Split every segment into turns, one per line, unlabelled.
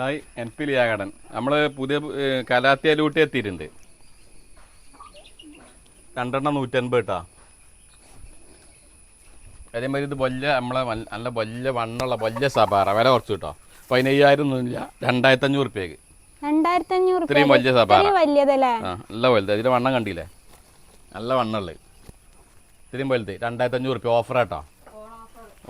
Hi N P ലിയാകടൻ നമ്മൾ പുതിയ കലാത്തിയാലൂട്ടി എത്തിയിട്ടുണ്ട്. രണ്ടെണ്ണം നൂറ്റൻപത് കേട്ടാ അതേമാതിരി ഇത് വലിയ നമ്മളെ നല്ല വലിയ വണ്ണുള്ള വലിയ സബാറ വില കുറച്ച് കേട്ടോ പതിനയ്യായിരം ഒന്നുമില്ല രണ്ടായിരത്തി അഞ്ഞൂറ് റുപ്യക്ക്. ഇത്രയും വലിയ സബാറ നല്ല വലുത്. ഇതിന്റെ വണ്ണം കണ്ടില്ലേ? നല്ല വണ്ണുള്ളത്. ഇത്രയും വലുത്. രണ്ടായിരത്തി അഞ്ഞൂറ് റുപ്യ ഓഫർ കേട്ടോ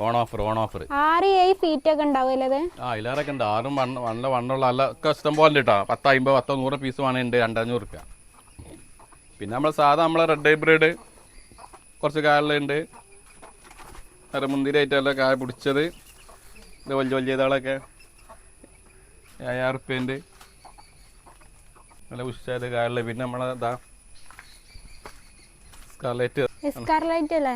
ഓൺ ഓഫർ ഓൺ ഓഫർ.
ആറ് ഏഴ് ഫീറ്റ് ഒക്കെ ഉണ്ടാവുമല്ലേ
ആ ഇലാറൊക്കെ ഉണ്ട്. ആറും വണ്ണ വണ്ണ വണ്ണുള്ള നല്ല ഒക്കെ ഇഷ്ടം പോലെ ഉണ്ട് കേട്ടോ പത്ത് അമ്പത് പത്തോ നൂറ് പീസ് വേണേണ്ട് രണ്ടഞ്ഞൂറ് റുപ്യ. പിന്നെ നമ്മൾ സാധാ നമ്മളെ റെഡ് ഹൈബ്രിഡ് കുറച്ച് കായലുണ്ട് അരമുന്തിരി ആയിട്ടുള്ള കായ പിടിച്ചത്. ഇത് വലിയ വലിയ ഇതാളൊക്കെ. ഏഴായിരം റുപ്യന്റെ. നല്ല ഉഷായത് കായലുള്ളത് പിന്നെ നമ്മളെ ഇതാ സ്കാർലൈറ്റ്
സ്കാർലൈറ്റ് അല്ലേ?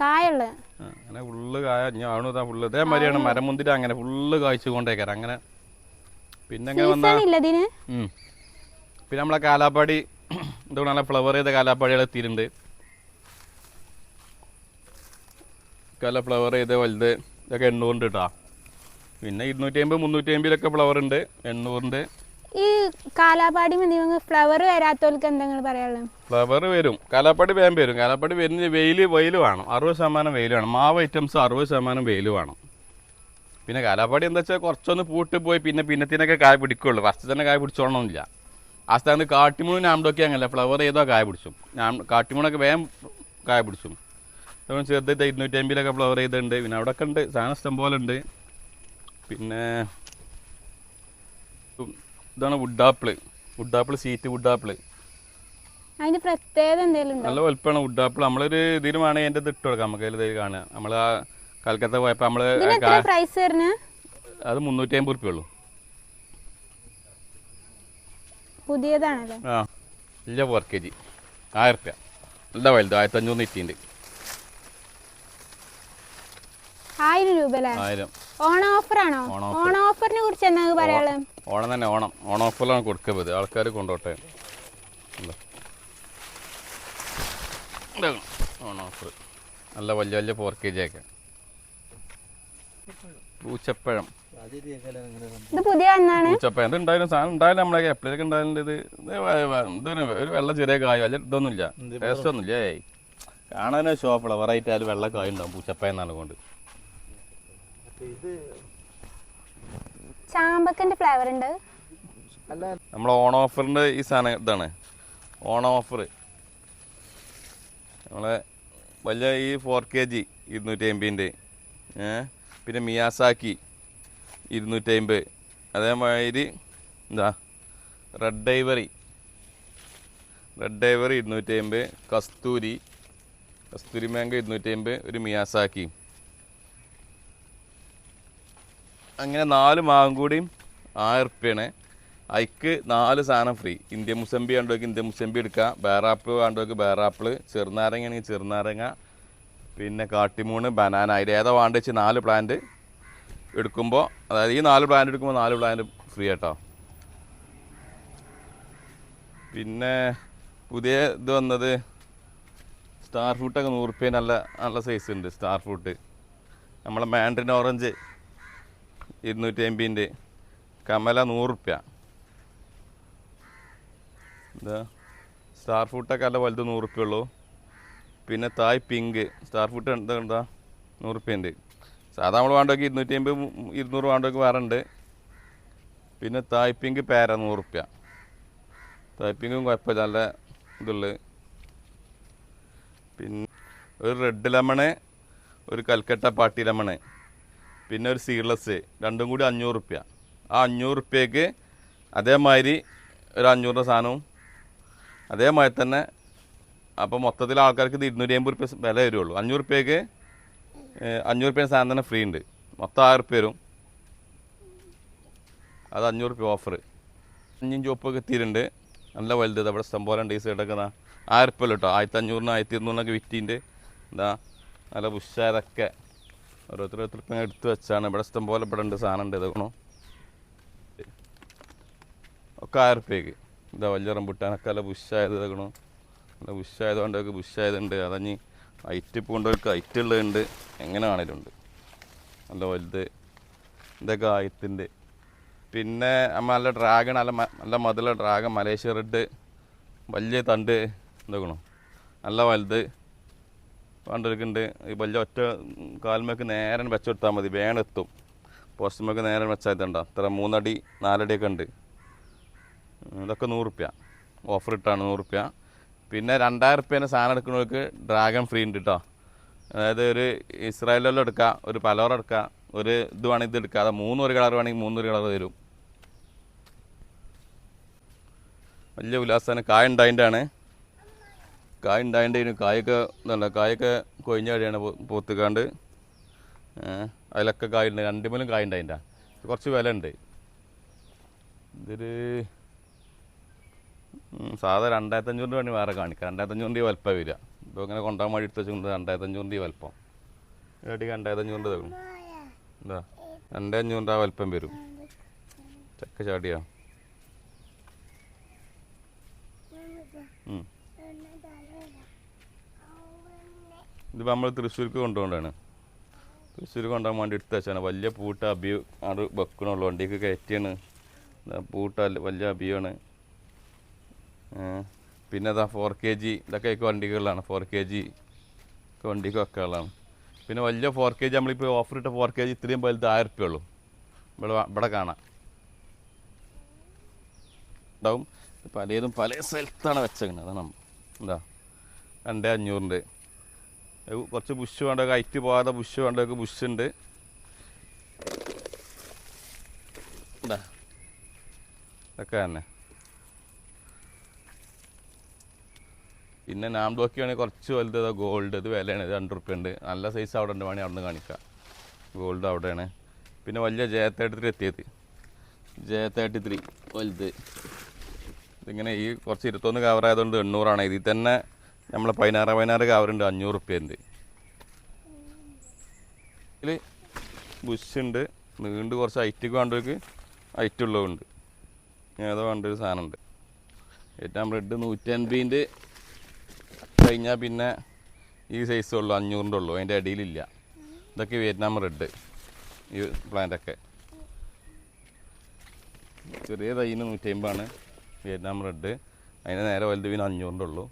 കായുള്ള.
അങ്ങനെ ഫുള്ള് കായ ഞാൻ ഇതാ ഫുള്ള്. ഇതേമാതിരിയാണ് മരമുന്തിരി അങ്ങനെ ഫുള്ള് കായ്ച്ചു കൊണ്ടേക്കാരം അങ്ങനെ പിന്നെ പിന്നെ നമ്മളെ കാലാപ്പാടി ഇതുകൊണ്ട് നല്ല ഫ്ലവർ ചെയ്ത കാലാപ്പാടികൾ എത്തിയിട്ടുണ്ട്. കല ഫ്ലവർ ചെയ്ത വലുത് ഇതൊക്കെ എണ്ണൂറിന്റെ കേട്ടോ പിന്നെ ഇരുന്നൂറ്റി അമ്പത് മുന്നൂറ്റി അമ്പതിലൊക്കെ ഫ്ലവർ ഉണ്ട്. എണ്ണൂറിന്റെ
ഈ കാലാപാടി മതിവങ്ങ് ഫ്ലവർ വരാത്തവർക്ക് എന്തെങ്കിലും പറയാനുള്ളത്
ഫ്ലവർ വരും. കാലാപ്പാടി വേഗം വരും. കാലാപ്പാടി വരുന്ന വെയിൽ വെയിൽ വേണം. അറുപത് ശതമാനം വെയിൽ വേണം. മാവ് ഐറ്റംസ് അറുപത് ശതമാനം വെയിൽ വേണം. പിന്നെ കാലാപ്പാടി എന്താ വെച്ചാൽ കുറച്ചൊന്ന് പൂട്ട് പോയി പിന്നെ പിന്നത്തിനൊക്കെ കായ പിടിക്കുള്ളൂ. ഫസ്റ്റ് തന്നെ കായ പിടിച്ചോളണമെന്നില്ല ആ സ്ഥാനത്ത് കാട്ടിമൂണ് ഞാമ്പൊക്കെ അങ്ങനെ ഫ്ലവർ ചെയ്തോ കായ പിടിച്ചും. ഞാൻ കാട്ടിമുണൊക്കെ വേഗം കായ പിടിച്ചും. അതുകൊണ്ട് ചെറുതായിട്ട് ഇരുന്നൂറ്റി അമ്പതിലൊക്കെ ഫ്ലവർ ചെയ്തിട്ടുണ്ട്. പിന്നെ അവിടെ ഒക്കെ ഉണ്ട്. സാധനം ഇഷ്ടം പോലെ ഉണ്ട് പിന്നെ ഇതാണ് വുഡാപ്പിൾ വുഡാപ്പിൾ സീറ്റ് വുഡാപ്പിൾ
അതിന് പ്രത്യേകത എന്തെങ്കിലും
നല്ല വലുപ്പമാണ് വുഡാപ്പിൾ നമ്മളൊരു ഇതിന് വേണമെങ്കിൽ എന്റെ ഇത് ഇട്ട് കൊടുക്കാം. നമുക്ക് അതിൽ ഇത് കാണുക. നമ്മൾ ആ കൽക്കത്ത പോയപ്പോൾ നമ്മൾ
പ്രൈസ് വരുന്നത്?
അത് മുന്നൂറ്റി അമ്പത് റുപ്യ ഉള്ളൂ.
പുതിയതാണല്ലോ?
ആ. ഇല്ല ഫോർ കെ ജി ആയിരം റുപ്യ നല്ല വലുത്. ആയിരത്തി അഞ്ഞൂറ് ഇറ്റിണ്ട്
ആയിരം രൂപ അല്ലേ?
ആയിരം.
ഓണ ഓഫറിനെ കുറിച്ച് എന്താ പറയാനുള്ളത്?
ഓണം തന്നെ ഓണം. ഓണം ഓഫറിലാണ് കൊടുക്കുന്നത് ആൾക്കാർ കൊണ്ടോട്ടെ. ഇതാ. ഇതാ ഓണം ഓഫർ നല്ല വലിയ വലിയ ഫോർ കെ ജി ഒക്കെ. പൂച്ചപ്പഴം.
ഇത് പുതിയ
പൂച്ചപ്പഴം. ഇത് സാധനം ഉണ്ടായാലും നമ്മളെ എപ്പോഴൊക്കെ ഉണ്ടായാലും ഇത്. ഇത് ഒരു വെള്ള ചെറിയ കായോ? വലിയ ഇതൊന്നുമില്ല. ടേസ്റ്റ് ഒന്നുമില്ല. ഏയ്. കാണാൻ ഷോ ഫ്ലവറായിട്ട് ആയാലും വെള്ള കായ ഉണ്ടാവും പൂച്ചപ്പഴം എന്നാണ് കൊണ്ട്.
ചാമ്പക്കന്റെ ഫ്ലേവർ ഉണ്ട്.
നമ്മൾ ഓൺ ഓഫറിന്റെ ഈ സാധനം ഇതാണ്. On offer. നമ്മളെ വലിയ ഈ ഫോർ കെ ജി ഇരുന്നൂറ്റി അമ്പതിന്റെ പിന്നെ മിയാസാക്കി ഇരുന്നൂറ്റി അമ്പത് അതേമാതിരി എന്താ? റെഡ് ഡൈവറി റെഡ് ഡൈവറി ഇരുന്നൂറ്റി അമ്പത് കസ്തൂരി കസ്തൂരി മാങ്കോ ഇരുന്നൂറ്റി അമ്പത് ഒരു മിയാസാക്കി. അങ്ങനെ നാല് മാവും കൂടിയും ആയിരം അതിക്ക് നാല് സാധനം ഫ്രീ ഇന്ത്യ മുസമ്പി കണ്ടുവെക്ക് ഇന്ത്യ മുസമ്പി എടുക്കുക ബേറാപ്പിൾ കണ്ടുവെക്ക് ബേറാപ്പിൾ ചെറുനാരങ്ങ ആണെങ്കിൽ ചെറുനാരങ്ങ പിന്നെ കാട്ടിമൂണ് ബനാന. അതിൽ ഏതാ വേണ്ട വെച്ച് നാല് പ്ലാന്റ് എടുക്കുമ്പോൾ അതായത് ഈ നാല് പ്ലാന്റ് എടുക്കുമ്പോൾ നാല് പ്ലാന്റ് ഫ്രീ ആട്ടോ. പിന്നെ പുതിയ ഇത് വന്നത് സ്റ്റാർ ഫ്രൂട്ടൊക്കെ നൂറുപ്യ നല്ല നല്ല സൈസ് ഉണ്ട് സ്റ്റാർ ഫ്രൂട്ട് നമ്മളെ മാൻഡ്രിൻ ഓറഞ്ച് ഇരുന്നൂറ്റി അമ്പതിന്റെ കമല നൂറ് റുപ്യ എന്താ സ്റ്റാർ ഫുട്ടൊക്കെ അല്ല വലുത് നൂറ് റുപ്യ ഉള്ളൂ. പിന്നെ തായ് പിങ്ക് സ്റ്റാർ ഫുട്ട് എന്താ എന്താ നൂറ് റുപ്യ ഉണ്ട് സാധാ നമ്മൾ വേണ്ടൊക്കെ ഇരുന്നൂറ്റി അമ്പത് ഇരുന്നൂറ് വേണ്ടൊക്കെ വേറെ ഉണ്ട് പിന്നെ തായ് പിങ്ക് പേര നൂറ് റുപ്യ തായ് പിങ്കും കുഴപ്പമില്ല നല്ല ഇതുള്ളത് പിന്നെ ഒരു റെഡ് ലെമണ് ഒരു കൽക്കട്ട പാട്ടി ലെമണ് പിന്നെ ഒരു സീഡ്ലെസ് രണ്ടും കൂടി അഞ്ഞൂറ് റുപ്യ ആ അഞ്ഞൂറ് റുപ്യക്ക് അതേമാതിരി ഒരു അഞ്ഞൂറിന്റെ സാധനവും അതേമാതിരി തന്നെ അപ്പോൾ മൊത്തത്തിൽ ആൾക്കാർക്ക് ഇത് ഇരുന്നൂറ്റി അമ്പത് റുപ്യ വില വരുള്ളൂ. അഞ്ഞൂറ് റുപ്യക്ക് അഞ്ഞൂറ് റുപ്യ സാധനം തന്നെ ഫ്രീ ഉണ്ട്. മൊത്തം ആയിരം റുപ്യ വരും. അത് അഞ്ഞൂറ് റുപ്യ ഓഫർ അഞ്ഞും ചുവപ്പൊക്കെ എത്തിയിട്ടുണ്ട് നല്ല വലുത്. അവിടെ പോലെ ഉണ്ട് ഈ സൈഡൊക്കെ ഇതാ. ആയിരം റുപ്യ കേട്ടോ? ആയിരത്തി അഞ്ഞൂറിന് ആയിരത്തി ഇരുന്നൂറിനൊക്കെ വിറ്റിന്റെ എന്താ നല്ല ഉഷാരൊക്കെ. ഇപ്പം എടുത്ത് വെച്ചാണ്. ഇവിടെ ഇഷ്ടം പോലെ ഇവിടെ ഉണ്ട് സാധനം ഉണ്ട്. ഇതാക്കണോ ഒക്കെ ആയിരം റുപ്യക്ക് ഇതാ വലിയ റംബുട്ടാനൊക്കെ നല്ല ബുഷായത് ഇതാക്കണോ നല്ല ബുഷായതുകൊണ്ടൊക്കെ ബുഷായതുണ്ട് അതഞ്ഞ് ഹൈറ്റ് ഇപ്പോൾ കൊണ്ടവർക്ക് ഹൈറ്റ് ഉള്ളതുണ്ട്. എങ്ങനെ ആണേലും ഉണ്ട്. നല്ല വലുത്. ഇതൊക്കെ ആയത്തിന്റെ. പിന്നെ നമ്മൾ നല്ല ഡ്രാഗൺ നല്ല നല്ല മതിലുള്ള ഡ്രാഗൺ മലേഷ്യ റെഡ് വലിയ തണ്ട്. എന്താക്കണോ നല്ല വലുത്. പണ്ടെടുക്കുന്നുണ്ട്. ഈ വലിയ ഒറ്റ കാൽമേക്ക് നേരെ വെച്ചെടുത്താൽ മതി. വേണം എത്തും. പോസ്റ്റുമേക്ക് നേരം വെച്ചാൽ അത്ര മൂന്നടി നാലടിയൊക്കെ ഉണ്ട്. ഇതൊക്കെ നൂറുപ്യ. ഓഫർ ഇട്ടാണ് നൂറുപ്യ. പിന്നെ രണ്ടായിരം റുപ്യേന്റെ സാധനം എടുക്കുന്നവർക്ക് ഡ്രാഗൺ ഫ്രീ ഉണ്ട് കേട്ടോ അതായത് ഒരു ഇസ്രായേലിലും എടുക്കാം ഒരു പലോറ എടുക്കാം ഒരു ഇത് വേണമെങ്കിൽ ഇത് എടുക്കാം. അത് മൂന്ന് ഒരു കളർ വേണമെങ്കിൽ മൂന്ന് ഒരു കളർ തരും. വലിയ ഉല്ലാസമാണ് കായ ഉണ്ടായതിന്റെ ആണ് കായ ഉണ്ടായതിന് കായൊക്കെ ഇതല്ല കായൊക്കെ കൊഴിഞ്ഞ വഴിയാണ് പോത്തുകാണ്ട്. അതിലൊക്കെ കായ ഉണ്ട് മൂലം കായ ഉണ്ടായിന്റെ കുറച്ച് വില ഉണ്ട് ഇതൊരു സാധാ രണ്ടായിരത്തി അഞ്ഞൂറിന്റെ വേണമെങ്കിൽ വേറെ കാണിക്കാം. രണ്ടായിരത്തി അഞ്ഞൂറിന്റെ വലുപ്പം വരിക. ഇപ്പോൾ ഇങ്ങനെ കൊണ്ടാൻ വേണ്ടി എടുത്ത് വെച്ചുകൊണ്ട് രണ്ടായിരത്തി അഞ്ഞൂറിന്റെ വലുപ്പം. ഇടയ്ക്ക് രണ്ടായിരത്തി അഞ്ഞൂറിന്റെ തരും. എന്താ? രണ്ടേ അഞ്ഞൂറ് ആ വലുപ്പം വരും. ചക്ക ചാടിയാ. ഇതിപ്പോൾ നമ്മൾ തൃശ്ശൂർക്ക് കൊണ്ടുപോകണ്ടാണ് തൃശ്ശൂർ കൊണ്ടുപോകാൻ വേണ്ടി എടുത്ത് വെച്ചാണ്. വലിയ പൂട്ട അബിയു ആണ് വെക്കണുള്ളൂ. വണ്ടിക്ക് കയറ്റിയാണ്. പൂട്ട വലിയ അബിയാണ് പിന്നെ അതാ ഫോർ കെ ജി ഇതൊക്കെ വണ്ടികളിലാണ്. ഫോർ കെ ജി വണ്ടിക്ക് വെക്കാനുള്ളതാണ്. പിന്നെ വലിയ ഫോർ കെ ജി നമ്മളിപ്പോൾ ഓഫർ ഇട്ട ഫോർ കെ ജി ഇത്രയും വലുത് ആയിരം റുപ്യ ഉള്ളൂ ഇവിടെ ഇവിടെ കാണാം. ഉണ്ടാവും പലതും പല സ്ഥലത്താണ് വെച്ചേക്കുന്നത് അതാണ് എന്താ രണ്ടേ അഞ്ഞൂറിന്റെ. കുറച്ച് ബുഷ് വേണ്ട ഹൈറ്റ് പോകാതെ ബുഷ് വേണ്ട ബുഷ് ഉണ്ട്. ഇതൊക്കെ തന്നെ. പിന്നെ നാംഡോക്കി ആണെങ്കിൽ കുറച്ച് വലുത് ഗോൾഡ് ഇത് വിലയാണ് ഇത് രണ്ട് റുപ്യ ഉണ്ട് നല്ല സൈസ് അവിടെ ഉണ്ട് വേണമെങ്കിൽ അവിടെ നിന്ന് കാണിക്കാം. ഗോൾഡ് അവിടെയാണ്. പിന്നെ വലിയ ജെ എത്തിയത്. ജെ തേർട്ടി ത്രീ വലുത്. ഇതിങ്ങനെ ഈ കുറച്ച് ഇരുപത്തൊന്ന് കവറായതുകൊണ്ട് എണ്ണൂറാണ്. ഇതിൽ തന്നെ നമ്മൾ പതിനാറ് പതിനാറ് കവറുണ്ട് അഞ്ഞൂറ് റുപ്യന്റെ ഇതിൽ ബുഷുണ്ട് നീണ്ട് കുറച്ച് ഹൈറ്റൊക്കെ വേണ്ടവർക്ക് ഹൈറ്റ് ഉള്ളതുണ്ട് ഏതോ വേണ്ട ഒരു സാധനമുണ്ട്. ഏറ്റവും റെഡ് നൂറ്റി അൻപതിന്റെ കഴിഞ്ഞാൽ പിന്നെ ഈ സൈസേ ഉള്ളൂ അഞ്ഞൂറിന്റെ ഉള്ളൂ അതിന്റെ അടിയിലില്ല. ഇതൊക്കെ വിയറ്റ്നാം റെഡ് ഈ പ്ലാന്റൊക്കെ ചെറിയ തൈന് നൂറ്റി അമ്പതാണ് വിയറ്റ്നാം റെഡ്. അതിന് നേരെ വലുത് പിന്നെ അഞ്ഞൂറിന്റെ ഉള്ളൂ.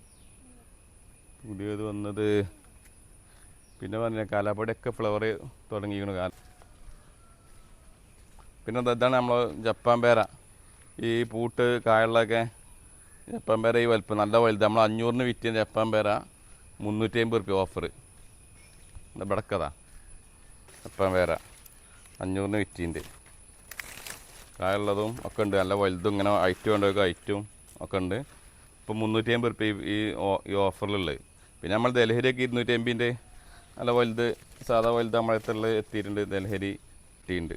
പുതിയത് വന്നത് പിന്നെ പറഞ്ഞ കാലാപ്പടിയൊക്കെ ഫ്ലവർ തുടങ്ങിയിരിക്കുന്നു കാലം. പിന്നെ ഇതാണ് നമ്മൾ ജപ്പാൻ പേര. ഈ പൂട്ട് കായുള്ളതൊക്കെ ജപ്പാൻ പേര ഈ വലുപ്പം നല്ല വലുത്. നമ്മൾ അഞ്ഞൂറിന് വിറ്റിയ ജപ്പാൻ പേര മുന്നൂറ്റി അമ്പത് റുപ്യ ഓഫർ ഇവിടക്കതാ ജപ്പാൻ പേര അഞ്ഞൂറിന് വിറ്റിന്റെ കായുള്ളതും ഒക്കെ ഉണ്ട്. നല്ല വലുതും ഇങ്ങനെ ഐറ്റും ഉണ്ടോ ഐറ്റും ഒക്കെ ഉണ്ട്. ഇപ്പം മുന്നൂറ്റി അമ്പത് റുപ്യ ഈ ഓഫറിലുള്ളത് പിന്നെ നമ്മൾ ദലഹരിയൊക്കെ ഇരുന്നൂറ്റി അമ്പതിന്റെ നല്ല വലുത് സാധാ വലുത് നമ്മളെ അടുത്തുള്ള എത്തിയിട്ടുണ്ട്. ദലഹരി ഉണ്ട്.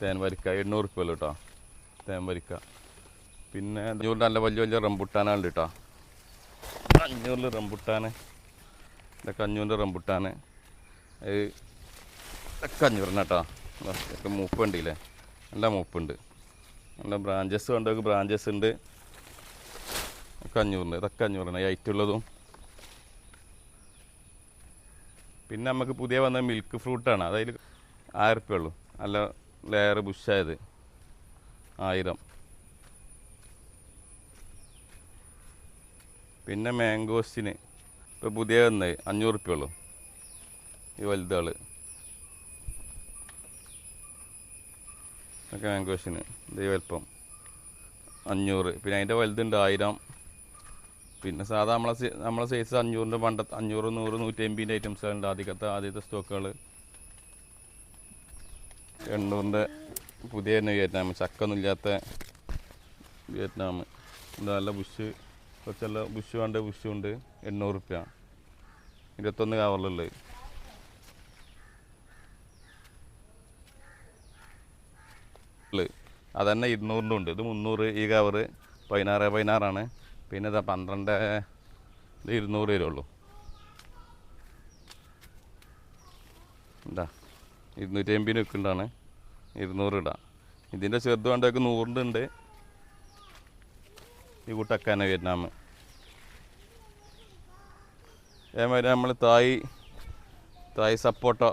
തേൻ വരിക്ക എണ്ണൂറ് റുപ്യ കേട്ടോ. തേൻ വരിക്ക. പിന്നെ അഞ്ഞൂറ് നല്ല വലിയ വലിയ റംബുട്ടാനുണ്ട് കേട്ടോ. അഞ്ഞൂറിൽ റംബുട്ടാൻ ഇതൊക്കെ അഞ്ഞൂറിന്റെ റംബുട്ടാൻ. അത് ഇതൊക്കെ അഞ്ഞൂറിന് കേട്ടോ. ഇതൊക്കെ മൂപ്പുണ്ട് ഇല്ലേ നല്ല മൂപ്പുണ്ട്. നല്ല ബ്രാഞ്ചസ് കൊണ്ടൊക്കെ ബ്രാഞ്ചസ് ഉണ്ട്. ഒക്കെ അഞ്ഞൂറിന് ഇതൊക്കെ അഞ്ഞൂറിന്. ഉള്ളതും പിന്നെ നമുക്ക് പുതിയ വന്ന മിൽക്ക് ഫ്രൂട്ടാണ് അതായത് ആയിരം റുപ്യ ഉള്ളൂ നല്ല ലെയർ ബുഷായത് ആയിരം. പിന്നെ മാംഗോസിന് ഇപ്പോൾ പുതിയ വന്നത് അഞ്ഞൂറ് റുപ്യ ഉള്ളൂ ഈ വലുതുകൾ ഒക്കെ മാംഗോസിന് ഇത് വലുപ്പം. അഞ്ഞൂറ്. പിന്നെ അതിന്റെ വലുതുണ്ട് ആയിരം. പിന്നെ സാധാ നമ്മളെ നമ്മളെ സൈസ് അഞ്ഞൂറിന്റെ പണ്ട അഞ്ഞൂറ് നൂറ് നൂറ്റി അമ്പതിന്റെ ഐറ്റംസുകളുണ്ട് ആദ്യത്തെ ആദ്യത്തെ സ്റ്റോക്കുകൾ എണ്ണൂറിന്റെ പുതിയ തന്നെ വിയറ്റ്നാം ചക്കൊന്നും ഇല്ലാത്ത വിയറ്റ്നാം നല്ല ബുഷ് കുറച്ചല്ല ബുഷ് വേണ്ട ബുഷ് ഉണ്ട് എണ്ണൂറ് റുപ്യ. ഇരുപത്തൊന്ന് കവറിലുള്ളത് അതന്നെ ഇരുന്നൂറിന്റെ ഉണ്ട്. ഇത് മുന്നൂറ് ഈ കവറ് പതിനാറ് പതിനാറാണ്. പിന്നെ ഇതാ പന്ത്രണ്ട് ഇത് ഇരുന്നൂറ് വരുള്ളൂ എന്താ ഇരുന്നൂറ്റി അമ്പതിന് വെക്കുന്നുണ്ടാണ്. ഇരുന്നൂറ് ഇടാം. ഇതിന്റെ ചെറുത് വേണ്ടതൊക്കെ നൂറിന്റെ ഉണ്ട് ഈ കൂട്ടക്കാന വിയറ്റ്നാം. അതേമാതിരി നമ്മൾ തായ് തായ് സപ്പോട്ടോ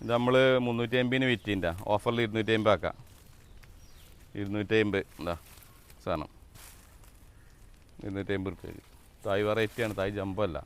ഇത് നമ്മൾ മുന്നൂറ്റി അമ്പതിന് വിറ്റിന്റെ ഓഫറിൽ ഇരുന്നൂറ്റി അമ്പത് ആക്കാം. ഇരുന്നൂറ്റി അമ്പത് എന്താ സാധനം. ഇരുന്നൂറ്റി അമ്പത് റുപ്യക്ക് തായ് വെറൈറ്റിയാണ് തായ് ജമ്പല്ല.